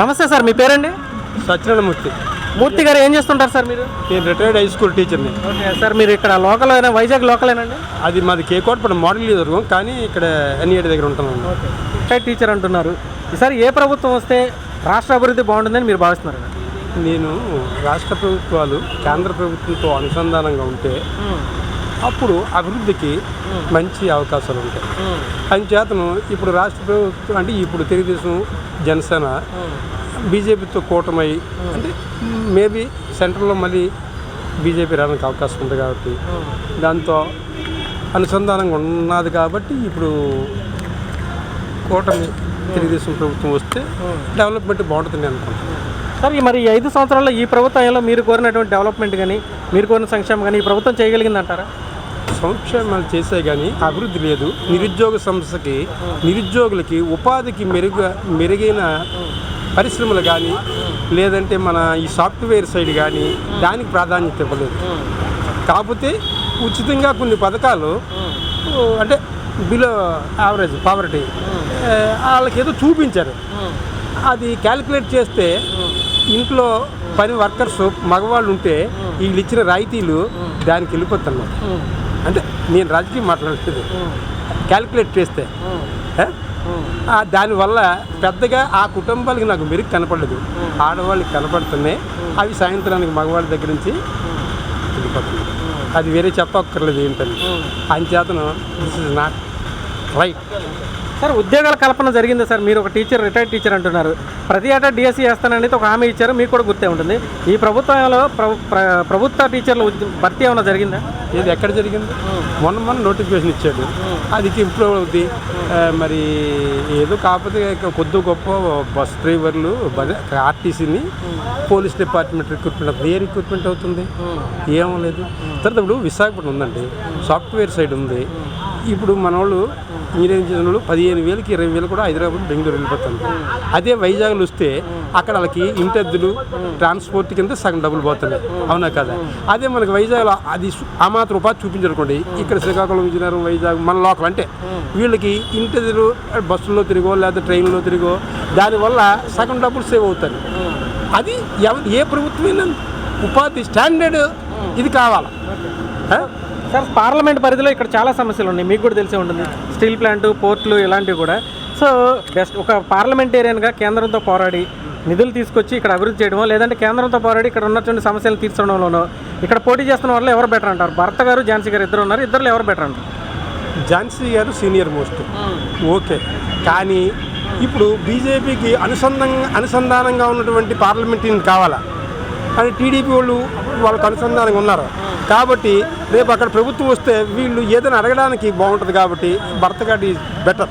నమస్తే సార్ మీ పేరండి? సత్యనారాయణమూర్తి. మూర్తి గారు ఏం చేస్తుంటారు సార్ మీరు? నేను రిటైర్డ్ హై స్కూల్ టీచర్ని ఓకే సార్ మీరు ఇక్కడ లోకల్ అయినా వైజాగ్ లోకలేనండి అది మాది కేకోటపడ మోడల్ దుర్గం కానీ ఇక్కడ ఎన్ఈడి దగ్గర ఉంటున్నాను ఓకే. రిటైర్డ్ టీచర్ అంటున్నారు. ఈసారి ఏ ప్రభుత్వం వస్తే రాష్ట్ర అభివృద్ధి బాగుంటుందని మీరు భావిస్తున్నారు నేను రాష్ట్ర ప్రభుత్వాలు కేంద్ర ప్రభుత్వంతో అనుసంధానంగా ఉంటే అప్పుడు అభివృద్ధికి మంచి అవకాశాలు ఉంటాయి. అంచేతను ఇప్పుడు రాష్ట్ర ప్రభుత్వం అంటే ఇప్పుడు తెలుగుదేశం జనసేన బీజేపీతో కూటమై అంటే మేబీ సెంట్రల్లో మళ్ళీ బీజేపీ రావడానికి అవకాశం ఉంది కాబట్టి దాంతో అనుసంధానంగా ఉన్నది కాబట్టి ఇప్పుడు కూటమి తెలుగుదేశం ప్రభుత్వం వస్తే డెవలప్మెంట్ బాగుంటుంది అనుకుంటున్నాను. సార్ మరి ఈ ఐదు సంవత్సరాల్లో ఈ ప్రభుత్వంలో మీరు కోరినటువంటి డెవలప్మెంట్ కానీ మీరు కోరిన సంక్షేమం కానీ ఈ ప్రభుత్వం చేయగలిగిందంటారా? సంక్షేమాలు చేసే కానీ అభివృద్ధి లేదు. నిరుద్యోగ సమస్యకి నిరుద్యోగులకి ఉపాధికి మెరుగు మెరుగైన పరిశ్రమలు కానీ లేదంటే మన ఈ సాఫ్ట్వేర్ సైడ్ కానీ దానికి ప్రాధాన్యత ఇవ్వలేదు. కాకపోతే ఉచితంగా కొన్ని పథకాలు అంటే బిలో యావరేజ్ పావర్టీ వాళ్ళకి ఏదో చూపించారు. అది క్యాలిక్యులేట్ చేస్తే ఇంట్లో పని వర్కర్స్ మగవాళ్ళు ఉంటే వీళ్ళు ఇచ్చిన రాయితీలు దానికి వెళ్ళిపోతున్నారు అంటే నేను రాజకీయం మాట్లాడలేదు. క్యాలిక్యులేట్ చేస్తే. దానివల్ల పెద్దగా ఆ కుటుంబాలకి నాకు మెరుగు కనపడలేదు. ఆడవాళ్ళకి కనపడుతున్నాయి. అవి సాయంత్రానికి మగవాళ్ళ దగ్గర నుంచి వెళ్ళిపోతున్నాయి. అది వేరే చెప్పక్కర్లేదు ఏంటని అంచేతను this is not right sir ఉద్యోగాల కల్పన జరిగిందా సార్. మీరు ఒక టీచర్ రిటైర్డ్ టీచర్ అంటున్నారు. ప్రతి ఏటా డిఎస్సీ వేస్తానని ఒక హామీ ఇచ్చారు. మీకు కూడా గుర్తే ఉంటుంది. ఈ ప్రభుత్వంలో ప్రభుత్వ టీచర్ల భర్తీ ఏమైనా జరిగిందా? ఇది ఎక్కడ జరిగింది? మొన్న మొన్న నోటిఫికేషన్ ఇచ్చాడు. అది ఇంప్రూవ్ అవుద్ది. మరి ఏదో కాకపోతే కొద్ది గొప్ప బస్ డ్రైవర్లు ఆర్టీసీని పోలీస్ డిపార్ట్మెంట్ రిక్రూట్మెంట్ అవుతుంది ఏ రిక్రూట్మెంట్ అవుతుంది. ఏమో లేదు. తర్వాత ఇప్పుడు విశాఖపట్నం ఉందండి. సాఫ్ట్వేర్ సైడ్ ఉంది. ఇప్పుడు మన వాళ్ళు ఇంజనీరింగ్ చేసిన వాళ్ళు పదిహేను వేలకి ఇరవై వేలు కూడా హైదరాబాద్ బెంగళూరు వెళ్ళిపోతుంది అదే వైజాగ్లో వస్తే అక్కడ వాళ్ళకి ఇంటద్దులు ట్రాన్స్పోర్ట్ కింద సగం డబ్బులు పోతున్నాయి. అవునా కదా? అదే మనకి వైజాగ్లో అది ఆ మాత్రం ఉపాధి చూపించనుకోండి. ఇక్కడ శ్రీకాకుళం విజయనగరం వైజాగ్ మన లోకల్ అంటే వీళ్ళకి ఇంటద్దులు బస్సుల్లో తిరిగో లేదా ట్రైన్లో తిరిగో దానివల్ల సగం డబ్బులు సేవ్ అవుతాయి. అది ఎవ ఏ ప్రభుత్వమైనా ఉపాధి స్టాండర్డ్ ఇది కావాలి? సార్ పార్లమెంట్ పరిధిలో ఇక్కడ చాలా సమస్యలు ఉన్నాయి. మీకు కూడా తెలిసే ఉంటుంది. స్టీల్ ప్లాంట్ పోర్ట్లు ఇలాంటివి కూడా. సో బెస్ట్ ఒక పార్లమెంటేరియన్గా కేంద్రంతో పోరాడి నిధులు తీసుకొచ్చి ఇక్కడ అభివృద్ధి చేయడమో లేదంటే కేంద్రంతో పోరాడి ఇక్కడ ఉన్నటువంటి సమస్యలు తీర్చడంలోనో ఇక్కడ పోటీ చేస్తున్న వాళ్ళు ఎవరు బెటర్ అంటారు? భర్త గారు ఝాన్సీ గారు ఇద్దరు ఉన్నారు. ఇద్దరు ఎవరు బెటర్ అంటారు? ఝాన్సీ గారు సీనియర్ మోస్ట్. ఓకే. కానీ ఇప్పుడు బీజేపీకి అనుసంధానంగా అనుసంధానంగా ఉన్నటువంటి పార్లమెంటరీని కావాలా? అని టీడీపీ వాళ్ళు వాళ్ళకి అనుసంధానంగా ఉన్నారు? కాబట్టి రేపు అక్కడ ప్రభుత్వం వస్తే వీళ్ళు ఏదైనా అడగడానికి బాగుంటుంది కాబట్టి భర్త గారి బెటర్.